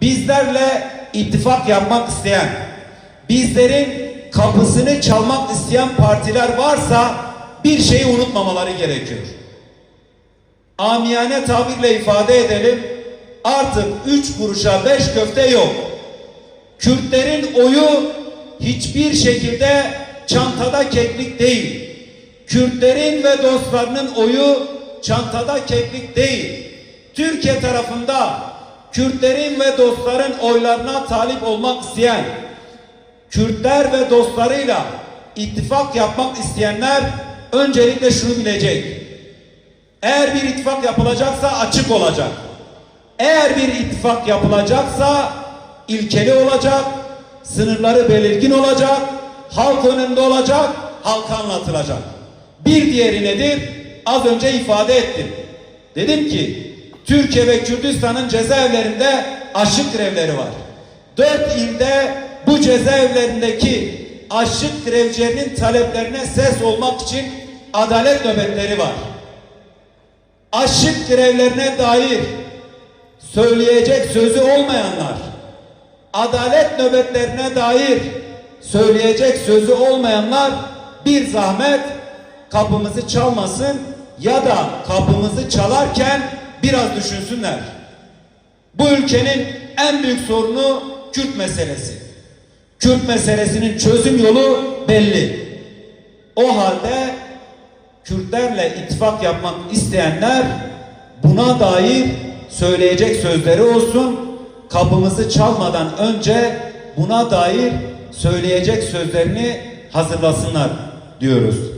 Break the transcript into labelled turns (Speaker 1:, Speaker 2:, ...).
Speaker 1: bizlerle ittifak yapmak isteyen, bizlerin kapısını çalmak isteyen partiler varsa bir şeyi unutmamaları gerekiyor. Amiyane tabirle ifade edelim. Artık üç kuruşa beş köfte yok. Kürtlerin oyu hiçbir şekilde çantada keklik değil. Kürtlerin ve dostlarının oyu çantada keklik değil. Türkiye tarafında Kürtlerin ve dostların oylarına talip olmak isteyen, Kürtler ve dostlarıyla ittifak yapmak isteyenler öncelikle şunu bilecek. Eğer bir ittifak yapılacaksa açık olacak. Eğer bir ittifak yapılacaksa ilkeli olacak, sınırları belirgin olacak, halk önünde olacak, halka anlatılacak. Bir diğeri nedir? Az önce ifade ettim. Dedim ki Türkiye ve Kürdistan'ın cezaevlerinde açlık grevleri var. Dört ilde bu cezaevlerindeki açlık grevcilerinin taleplerine ses olmak için adalet nöbetleri var. Açlık grevlerine dair söyleyecek sözü olmayanlar, adalet nöbetlerine dair söyleyecek sözü olmayanlar bir zahmet kapımızı çalmasın ya da kapımızı çalarken biraz düşünsünler. Bu ülkenin en büyük sorunu Kürt meselesi. Kürt meselesinin çözüm yolu belli. O halde Kürtlerle ittifak yapmak isteyenler buna dair söyleyecek sözleri olsun. Kapımızı çalmadan önce buna dair söyleyecek sözlerini hazırlasınlar diyoruz.